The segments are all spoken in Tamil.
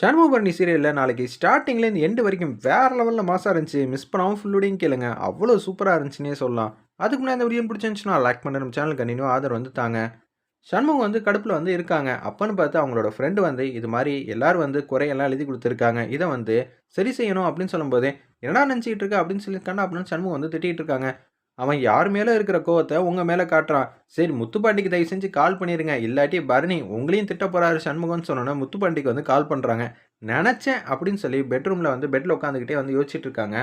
சண்முகபரணி சீரியலில் நாளைக்கு ஸ்டார்டிங்லேருந்து எண்டு வரைக்கும் வேறு லெவலில் மாசாக இருந்துச்சு. மிஸ் பண்ணாமல் ஃபுல்லோடையும் கேளுங்க. அவ்வளோ சூப்பராக இருந்துச்சுன்னே சொல்லலாம். அதுக்கு முன்னாடி இந்த வீடியோ பிடிச்சிருந்துச்சுன்னா லைக் பண்ண நம்ம சேனல் கண்டினியூ ஆதரவு வந்து தாங்க. சண்முகம் வந்து கடுப்பில் வந்து இருக்காங்க. அப்பன்னு பார்த்து அவங்களோட ஃப்ரெண்டு வந்து இது மாதிரி எல்லோரும் வந்து குறையெல்லாம் எழுதி கொடுத்துருக்காங்க. இதை வந்து சரி செய்யணும் அப்படின்னு சொல்லும்போது என்னடா நினச்சிக்கிட்டு இருக்க அப்படின்னு சொல்லியிருக்காங்க. அப்படின்னு சண்முகம் வந்து திட்டிகிட்டு இருக்காங்க. அவன் யார் மேலே இருக்கிற கோவத்தை உங்கள் மேலே காட்டுறான்? சரி முத்துப்பாண்டிக்கு தயவு செஞ்சு கால் பண்ணிடுங்க இல்லாட்டி பரணி உங்களையும் திட்ட போகிறாரு சண்முகம்னு சொன்னோன்னே முத்துப்பாண்டிக்கு வந்து கால் பண்ணுறாங்க நினச்சேன் அப்படின்னு சொல்லி பெட்ரூமில் வந்து பெட்டில் உட்காந்துக்கிட்டே வந்து யோசிச்சுட்டு இருக்காங்க.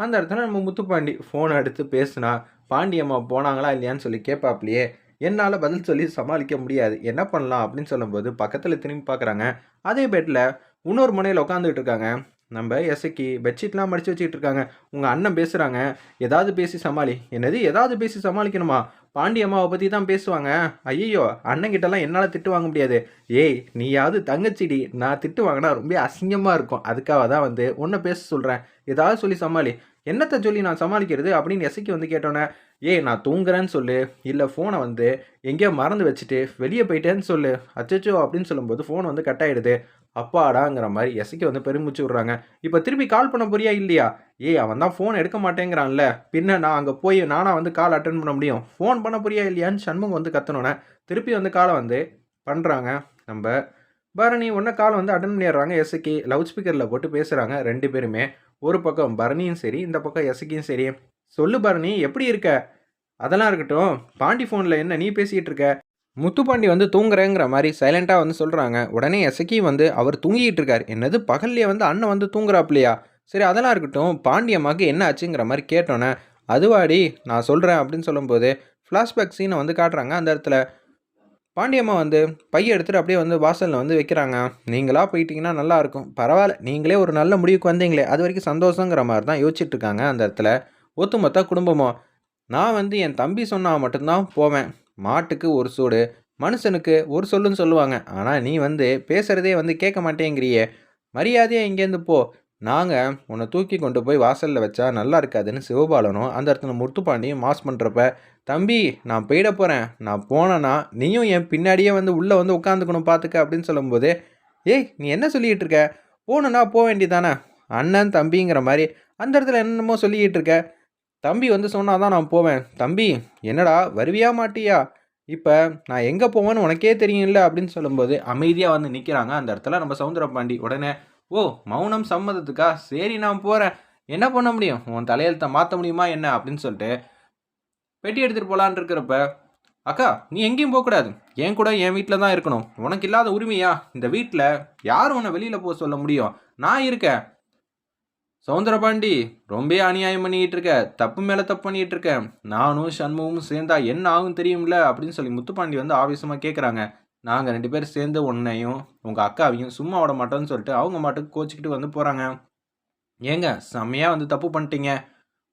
அந்த இடத்துல நம்ம முத்துப்பாண்டி ஃபோனை எடுத்து பேசுனா பாண்டியம்மா போனாங்களா இல்லையான்னு சொல்லி கேட்பாப்லையே என்னால் பதில் சொல்லி சமாளிக்க முடியாது. என்ன பண்ணலாம்? அப்படின்னு சொல்லும்போது பக்கத்தில் திரும்பி பார்க்குறாங்க அதே பெட்டில் இன்னொரு முனையில் உட்காந்துக்கிட்டு இருக்காங்க. நம்ம எசைக்கு பெட்ஷீட்லாம் மடித்து வச்சுக்கிட்டு இருக்காங்க உங்கள் அண்ணன் பேசுகிறாங்க ஏதாவது பேசி சமாளி. என்னது? ஏதாவது பேசி சமாளிக்கணுமா? பாண்டி அம்மாவை பற்றி தான் பேசுவாங்க. ஐயோ அண்ணங்கிட்டலாம் என்னால் திட்டு வாங்க முடியாது. ஏய் நீயாவது தங்கச்சிடி. நான் திட்டு வாங்கினா ரொம்ப அசிங்கமாக இருக்கும். அதுக்காக தான் வந்து உன்னை பேச சொல்கிறேன் ஏதாவது சொல்லி சமாளி. என்னத்தை சொல்லி நான் சமாளிக்கிறது அப்படின்னு எசைக்கு வந்து கேட்டோன்னே ஏய் நான் தூங்குறேன்னு சொல்லு. இல்லை ஃபோனை வந்து எங்கேயோ மறந்து வச்சுட்டு வெளியே போயிட்டேன்னு சொல்லு. அச்சச்சோ அப்படின்னு சொல்லும்போது ஃபோன் வந்து கட் ஆகிடுது அப்பாடாங்கிற மாதிரி எசைக்கு வந்து பெருமிச்சு விட்றாங்க. இப்போ திருப்பி கால் பண்ண போறியா இல்லையா? ஏய் அவன் தான் ஃபோன் எடுக்க மாட்டேங்கிறான்ல. பின்ன நான் அங்கே போய் நானாக வந்து கால் அட்டன் பண்ண முடியும்? ஃபோன் பண்ண போறியா இல்லையான்னு சண்முகம் வந்து கத்தனோன்னே திருப்பி வந்து காலை வந்து பண்ணுறாங்க நம்ம. பரணி ஒன்றை கால் வந்து அட்டன் பண்ணிடுறாங்க எசைக்கு லவுட் ஸ்பீக்கரில் போட்டு பேசுகிறாங்க ரெண்டு பேருமே. ஒரு பக்கம் பரணியும் சரி இந்த பக்கம் எசக்கியும் சரி. சொல்லு பரணி எப்படி இருக்க? அதெல்லாம் இருக்கட்டும். பாண்டி ஃபோனில் என்ன நீ பேசிகிட்டு இருக்க? முத்துப்பாண்டி வந்து தூங்குறேங்கிற மாதிரி சைலண்ட்டாக வந்து சொல்கிறாங்க உடனே எசக்கி வந்து அவர் தூங்கிட்டு இருக்கார் என்னது? பகல்லையே வந்து அண்ணன் வந்து தூங்குறாப்லையா? சரி அதெல்லாம் இருக்கட்டும். பாண்டியம்மாக்கு என்ன ஆச்சுங்கிற மாதிரி கேட்டோன்னே அதுவாடி நான் சொல்கிறேன் அப்படின்னு சொல்லும்போது ஃப்ளாஷ்பேக் சீனை வந்து காட்டுறாங்க அந்த இடத்துல. பாண்டியம்மா வந்து பைய எடுத்துகிட்டு அப்படியே வந்து வாசலில் வந்து வைக்கிறாங்க. நீங்களா போயிட்டீங்கன்னா நல்லாயிருக்கும் பரவாயில்ல. நீங்களே ஒரு நல்ல முடிவுக்கு வந்தீங்களே. அது வரைக்கும் சந்தோஷங்கிற மாதிரி தான் யோசிச்சுட்டு இருக்காங்க அந்த இடத்துல. ஒத்துமொத்த குடும்பமோ நான் வந்து என் தம்பி சொன்னால் மட்டும்தான் போவேன். மாட்டுக்கு ஒரு சூடு மனுஷனுக்கு ஒரு சொல்லுன்னு சொல்லுவாங்க. ஆனால் நீ வந்து பேசுகிறதே வந்து கேட்க மாட்டேங்கிறியே. மரியாதையாக இங்கேருந்து போ. நாங்கள் உன்னை தூக்கி கொண்டு போய் வாசலில் வச்சா நல்லா இருக்காதுன்னு சிவபாலனும் அந்த இடத்துல முத்துப்பாண்டியும் மாஸ் பண்ணுறப்ப தம்பி நான் போயிட போகிறேன் நான் போனேன்னா நீயும் என் பின்னாடியே வந்து உள்ளே வந்து உட்காந்துக்கணும் பார்த்துக்க அப்படின்னு சொல்லும்போது ஏய் நீ என்ன சொல்லிகிட்டு இருக்க? போகணுன்னா போக வேண்டியதானே? அண்ணன் தம்பிங்கிற மாதிரி அந்த இடத்துல என்னமோ சொல்லிக்கிட்டு இருக்க. தம்பி வந்து சொன்னால் தான் நான் போவேன். தம்பி என்னடா வருவியா மாட்டியா? இப்போ நான் எங்கே போவேன்னு உனக்கே தெரியும்ல அப்படின்னு சொல்லும்போது அமைதியாக வந்து நிற்கிறாங்க அந்த இடத்துல நம்ம சவுந்தர பாண்டி உடனே ஓ மௌனம் சம்மதத்துக்கா? சரி நான் போகிறேன் என்ன பண்ண முடியும்? உன் தலையெழுத்தை மாற்ற முடியுமா என்ன? அப்படின்னு சொல்லிட்டு பெட்டி எடுத்துகிட்டு போகலான் இருக்கிறப்ப அக்கா நீ எங்கேயும் போகக்கூடாது என் கூட என் வீட்டில் தான் இருக்கணும். உனக்கு இல்லாத உரிமையா? இந்த வீட்டில் யார் உன்னை வெளியில் போக சொல்ல முடியும்? நான் இருக்கேன். சவுந்தரபாண்டி ரொம்ப அநியாயம் பண்ணிக்கிட்டு இருக்க தப்பு மேலே தப்பு பண்ணிக்கிட்டு இருக்க நானும் சண்முகமும் சேர்ந்தா என்ன ஆகும் தெரியும்ல அப்படின்னு சொல்லி முத்துப்பாண்டி வந்து ஆவேசமாக கேட்குறாங்க நாங்கள் ரெண்டு பேரும் சேர்ந்து உன்னையும் உங்கள் அக்காவையும் சும்மா விட மாட்டோம்னு சொல்லிட்டு அவங்க மாட்டுக்கு கோச்சிக்கிட்டு வந்து போகிறாங்க ஏங்க செம்மையாக வந்து தப்பு பண்ணிட்டீங்க.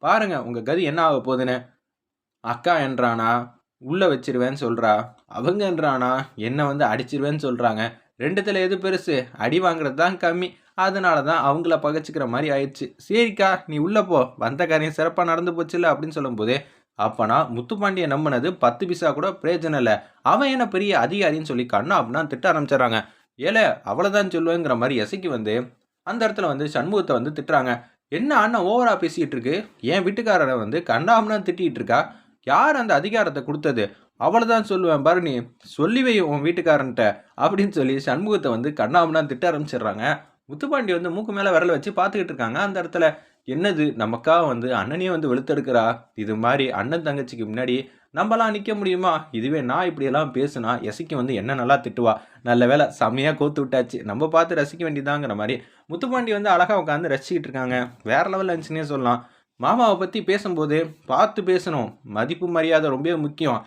பாருங்க உங்கள் கதி என்ன ஆக போகுதுன்னு. அக்கா என்றானா உள்ளே வச்சிருவேன்னு சொல்கிறா அவங்க என்றானா என்னை வந்து அடிச்சிருவேன்னு சொல்கிறாங்க ரெண்டுத்தில் எது பெருசு? அடி வாங்குறது தான் கம்மி. அதனால தான் அவங்கள பகைச்சிக்கிற மாதிரி ஆயிடுச்சு. சரிக்கா நீ உள்ளே போ. வந்த காரியம் சிறப்பாக நடந்து போச்சுல்ல அப்படின்னு சொல்லும்போது அப்பனா முத்துப்பாண்டியை நம்பினது பத்து பிசா கூட பிரயோஜனம் இல்லை. அவன் என்ன பெரிய அதிகாரின்னு சொல்லி கண்ணா அப்படின்னா திட்ட ஆரம்பிச்சிடறாங்க. ஏழை அவ்வளோதான் சொல்லுவேங்கிற மாதிரி எசைக்கு வந்து அந்த இடத்துல வந்து சண்முகத்தை வந்து திட்டுறாங்க. என்ன அண்ணன் ஓவரா பேசிகிட்டு இருக்கு? என் வீட்டுக்காரரை வந்து கண்ணாமனா திட்டிகிட்டு இருக்கா? யார் அந்த அதிகாரத்தை கொடுத்தது? அவ்வளோதான் சொல்லுவேன் பாரு நீ சொல்லி வை உன் வீட்டுக்காரன்ட்ட அப்படின்னு சொல்லி சண்முகத்தை வந்து கண்ணாமனா திட்ட ஆரம்பிச்சிடுறாங்க. முத்துப்பாண்டி வந்து மூக்கு மேலே விரல வச்சு பார்த்துக்கிட்டு இருக்காங்க. அந்த இடத்துல என்னது நமக்கா வந்து அண்ணனையே வந்து வெளுத்தெடுக்கிறா? இது மாதிரி அண்ணன் தங்கச்சிக்கு முன்னாடி நம்மளாம் நிற்க முடியுமா? இதுவே நான் இப்படியெல்லாம் பேசுனா எசைக்கு வந்து என்ன நல்லா திட்டுவா? நல்ல வேலை செம்மையாக கோத்து விட்டாச்சு. நம்ம பார்த்து ரசிக்க வேண்டியதாங்கிற மாதிரி முத்துப்பாண்டி வந்து அழகாக உட்காந்து ரசிக்கிட்டு இருக்காங்க. வேற லெவலில் இருந்துச்சுன்னே சொல்லலாம். மாமாவை பற்றி பேசும்போது பார்த்து பேசணும். மதிப்பு மரியாதை ரொம்ப முக்கியம்.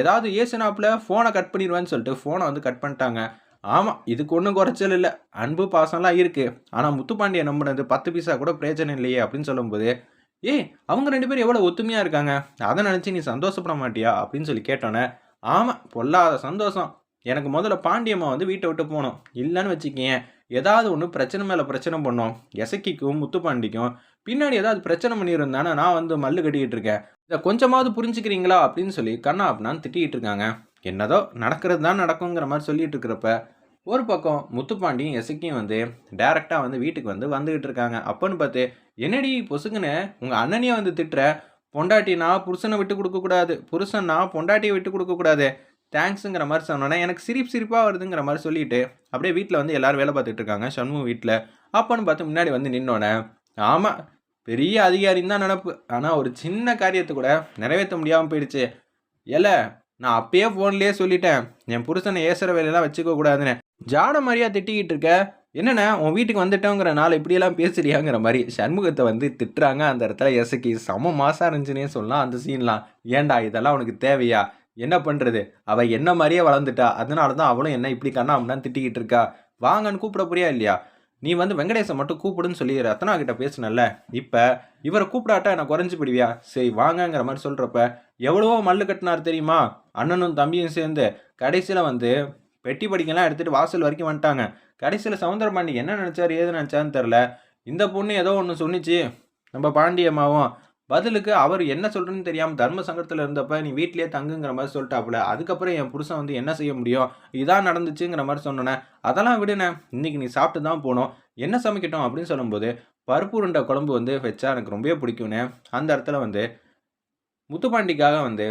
ஏதாவது ஏசுனாப்பில் ஃபோனை கட் பண்ணிடுவேன்னு சொல்லிட்டு ஃபோனை வந்து கட் பண்ணிட்டாங்க. ஆமாம் இதுக்கு ஒன்றும் குறைச்சல் இல்லை. அன்பு பாசம்லாம் இருக்குது ஆனால் முத்துப்பாண்டியை நம்பினது பத்து பைசா கூட பிரயோஜனம் இல்லையே அப்படின்னு சொல்லும்போது ஏய் அவங்க ரெண்டு பேரும் எவ்வளோ ஒத்துமையாக இருக்காங்க? அதை நினச்சி நீ சந்தோஷப்பட மாட்டியா? அப்படின்னு சொல்லி கேட்டோன்னே ஆமாம் பொல்லாத சந்தோஷம். எனக்கு முதல்ல பாண்டியம்மா வந்து வீட்டை விட்டு போகணும். இல்லைன்னு வச்சுக்கேன் ஏதாவது ஒன்று பிரச்சனை மேலே பிரச்சனை பண்ணோம். எசக்கிக்கும் முத்துப்பாண்டிக்கும் பின்னாடி ஏதாவது பிரச்சனை பண்ணியிருந்தானே நான் வந்து மல்லு கட்டிக்கிட்டு இருக்கேன். இதை கொஞ்சமாவது புரிஞ்சுக்கிறீங்களா அப்படின்னு சொல்லி கண்ணா அப்படின்னு திட்டிகிட்டு இருக்காங்க. என்னதோ நடக்கிறது தான் நடக்குங்கிற மாதிரி சொல்லிட்டு இருக்கிறப்ப ஒரு பக்கம் முத்துப்பாண்டியும் எசக்கியும் வந்து டேரெக்டாக வந்து வீட்டுக்கு வந்து வந்துகிட்டு இருக்காங்க. அப்போன்னு பார்த்து என்னடி பொசுக்குன்னு? உங்கள் அண்ணனையே வந்து திட்டுற. பொண்டாட்டினா புருஷனை விட்டு கொடுக்கக்கூடாது புருஷன்னா பொண்டாட்டியை விட்டு கொடுக்கக்கூடாது தேங்க்ஸுங்கிற மாதிரி சொன்னோன்னே எனக்கு சிரிப்பு சிரிப்பாக வருதுங்கிற மாதிரி சொல்லிட்டு அப்படியே வீட்டில் வந்து எல்லோரும் வேலை பார்த்துட்டு இருக்காங்க. சண்முகம் வீட்டில் அப்போன்னு பார்த்து முன்னாடி வந்து நின்னோடனே ஆமாம் பெரிய அதிகாரின்னு தான் நினப்பு. ஆனால் ஒரு சின்ன காரியத்தை கூட நிறைவேற்ற முடியாமல் போயிடுச்சு. ஏல நான் அப்பயே ஃபோன்லேயே சொல்லிட்டேன். என் புருஷனை ஏசுற வேலையெல்லாம் வச்சுக்க கூடாதுன்னு. ஜாட மாதிரியா திட்டிக்கிட்டு இருக்க. என்னென்ன உன் வீட்டுக்கு வந்துட்டோங்கிற நாள் இப்படியெல்லாம் பேசுறியாங்கிற மாதிரி சண்முகத்தை வந்து திட்டுறாங்க. அந்த இடத்துல எசக்கி செம மாசா இருந்துச்சுன்னே சொல்லலாம் அந்த சீன்லாம் ஏன்டா இதெல்லாம் உனக்கு தேவையா? என்ன பண்ணுறது அவள் என்ன மாதிரியே வளர்ந்துட்டா? அதனால தான் அவளும் என்ன இப்படி கண்ணா அப்படின்னு திட்டிக்கிட்டு இருக்கா. வாங்கன்னு கூப்பிட புரியா இல்லையா? நீ வந்து வெங்கடேசன் மட்டும் கூப்பிடுன்னு சொல்லி ரத்னா கிட்ட பேசுனல்ல. இப்போ இவரை கூப்பிடாட்டா நான் குறைஞ்சி பிடிவியா சரி வாங்கங்கிற மாதிரி சொல்கிறப்ப எவ்வளவோ மல்லு கட்டினார் தெரியுமா? அண்ணனும் தம்பியும் சேர்ந்து கடைசியில் வந்து பெட்டி படிக்கலாம் எடுத்துகிட்டு வாசல் வரைக்கும் வந்துட்டாங்க. கடைசியில் சவுந்தரபாண்டி என்ன நினச்சாரு ஏது நினச்சான்னு தெரில இந்த பொண்ணு ஏதோ ஒன்று சொன்னிச்சு. நம்ம பாண்டியம்மாவும் பதிலுக்கு அவர் என்ன சொல்கிறேன்னு தெரியாமல் தர்ம சங்கடத்தில் இருந்தப்ப நீ வீட்லயே தங்குங்கிற மாதிரி சொல்லிட்டாப்புல. அதுக்கப்புறம் என் புருஷன் வந்து என்ன செய்ய முடியும்? இதான் நடந்துச்சுங்கிற மாதிரி சொன்னேன் அதெல்லாம் விடுனே இன்னைக்கு நீ சாப்பிட்டு தான் போகணும் என்ன சமைக்கட்டும்? அப்படின்னு சொல்லும்போது பருப்பு உருண்டை குழம்பு வந்து வச்சா எனக்கு ரொம்பவே பிடிக்கும்னு அந்த இடத்துல வந்து முத்துப்பாண்டிக்காக வந்து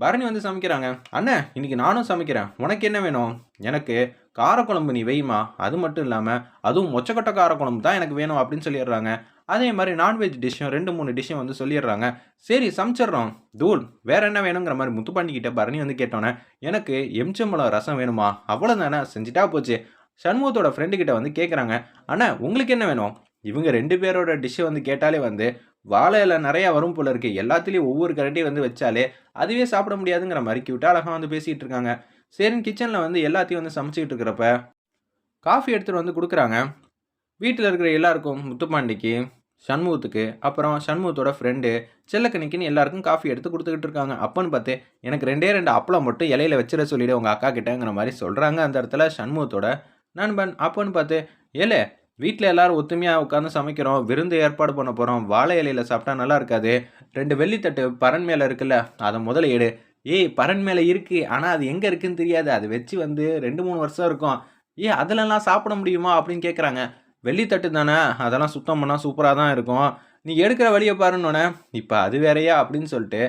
பரணி வந்து சமைக்கிறாங்க. அண்ணன் இன்னைக்கு நானும் சமைக்கிறேன். உனக்கு என்ன வேணும்? எனக்கு காரக்குழம்பு நீ வைமா அது மட்டும் இல்லாமல் அதுவும் மொச்சக்கொட்டை காரக்குழம்பு தான் எனக்கு வேணும் அப்படின்னு சொல்லிடுறாங்க. அதே மாதிரி நான்வெஜ் டிஷ்ஷும் ரெண்டு மூணு டிஷ்ஷும் வந்து சொல்லிடுறாங்க. சரி சமைச்சிடுறோம். தூள் வேறு என்ன வேணுங்கிற மாதிரி முத்துப்பாண்டிகிட்ட பரணி வந்து கேட்டோன்னே எனக்கு எம்ச்சம்பழம் ரசம் வேணுமா? அவ்வளோதானே செஞ்சுட்டா போச்சு. சண்முகத்தோட ஃப்ரெண்டு கிட்ட வந்து கேட்குறாங்க அண்ணா உங்களுக்கு என்ன வேணும்? இவங்க ரெண்டு பேரோட டிஷ்ஷை வந்து கேட்டாலே வந்து வாழை நிறையா வரும் போல இருக்குது எல்லாத்துலேயும் ஒவ்வொரு கரண்டையும் வந்து வச்சாலே அதுவே சாப்பிட முடியாதுங்கிற மாதிரி கியூட்டாக அழகாக வந்து பேசிகிட்டு இருக்காங்க. சரின்னு கிச்சனில் வந்து எல்லாத்தையும் வந்து சமைச்சிக்கிட்டு இருக்கிறப்ப காஃபி எடுத்துகிட்டு வந்து கொடுக்குறாங்க. வீட்டில் இருக்கிற எல்லாருக்கும் முத்துப்பாண்டிக்கு சண்முகத்துக்கு அப்புறம் சண்முகத்தோட ஃப்ரெண்டு செல்லக்கணிக்குன்னு எல்லாருக்கும் காஃபி எடுத்து கொடுத்துக்கிட்டு இருக்காங்க. அப்போன்னு பார்த்து எனக்கு ரெண்டே ரெண்டு அப்பளம் மட்டும் இலையில வச்சிட சொல்லிவிடு உங்கள் அக்கா கிட்டங்கிற மாதிரி சொல்கிறாங்க அந்த இடத்துல சண்முகத்தோட நண்பன். அப்போன்னு பார்த்து ஏலே வீட்டில் எல்லாரும் ஒத்துமையாக உட்காந்து சமைக்கிறோம் விருந்து ஏற்பாடு பண்ண போகிறோம் வாழை இலையில சாப்பிட்டா நல்லா இருக்காது. ரெண்டு வெள்ளித்தட்டு பரன் மேலே இருக்குல்ல அதை முதல்ல எடு. ஏய் பரன் மேலே இருக்குது ஆனால் அது எங்கே இருக்குன்னு தெரியாது. அது வச்சு வந்து ரெண்டு மூணு வருஷம் இருக்கும். ஏ அதிலலாம் சாப்பிட முடியுமா அப்படின்னு கேட்குறாங்க வெள்ளித்தட்டு தானே? அதெல்லாம் சுத்தம் பண்ணால் சூப்பராக தான் இருக்கும். நீ எடுக்கிற வழியை பாருன்னொன்னே இப்போ அது வேறையா? அப்படின்னு சொல்லிட்டு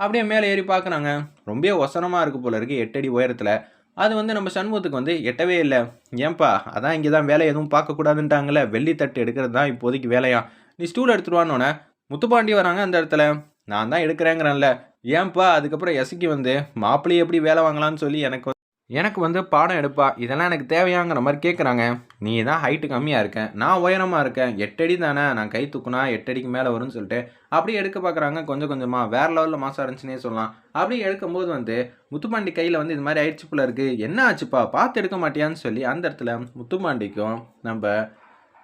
அப்படியே மேலே ஏறி பார்க்குறாங்க. ரொம்ப ஒசனமாக இருக்குது போல இருக்குது எட்டடி உயரத்தில். அது வந்து நம்ம சண்முகத்துக்கு வந்து எட்டவே இல்லை. ஏன்பா அதான் இங்கே தான் வேலை எதுவும் பார்க்கக்கூடாதுன்ட்டாங்களே வெள்ளித்தட்டு எடுக்கிறது தான் இப்போதைக்கு வேலையா? நீ ஸ்டூல் எடுத்துருவான்னொன்னே. முத்துப்பாண்டி வராங்க அந்த இடத்துல. நான் தான் எடுக்கிறேங்கிறேன்ல. ஏன்பா அதுக்கப்புறம் எசக்கி வந்து மாப்பிள்ளை எப்படி வேலை வாங்கலாம்னு சொல்லி எனக்கு எனக்கு வந்து பாடம் எடுப்பா இதெல்லாம் எனக்கு தேவையாங்கிற மாதிரி கேட்குறாங்க நீ தான் ஹைட்டு கம்மியாக இருக்கேன் நான் உயரமாக இருக்கேன் எட்டடி தானே நான் கை தூக்குனா எட்டடிக்கு மேலே வரும்னு சொல்லிட்டு அப்படியே எடுக்க பார்க்குறாங்க கொஞ்சம் கொஞ்சமாக வேறு லெவலில் மாசம் இருந்துச்சுன்னே சொல்லலாம். அப்படியே எடுக்கும்போது வந்து முத்துப்பாண்டி கையில் வந்து இது மாதிரி ஆயிடுச்சு போல இருக்குது என்ன ஆச்சுப்பா? பார்த்து எடுக்க மாட்டியான்னு சொல்லி அந்த இடத்துல முத்துப்பாண்டிக்கும் நம்ம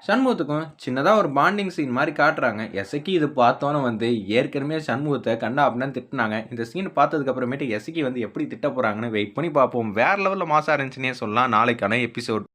சண்முகத்துக்கும் சின்னதாக ஒரு பாண்டிங் சீன் மாதிரி காட்டுறாங்க. எசக்கி இது பார்த்தோன்னே வந்து ஏற்கனவே சண்முகத்தை கண்டா அப்படின்னு திட்டினாங்க. இந்த சீன் பார்த்ததுக்கப்புறமேட்டு எசக்கி வந்து எப்படி திட்ட போகிறாங்கன்னு வெயிட் பண்ணி பார்ப்போம். வேறு லெவலில் மாசாக இருந்துச்சுன்னே சொல்லலாம். நாளைக்கான எபிசோட்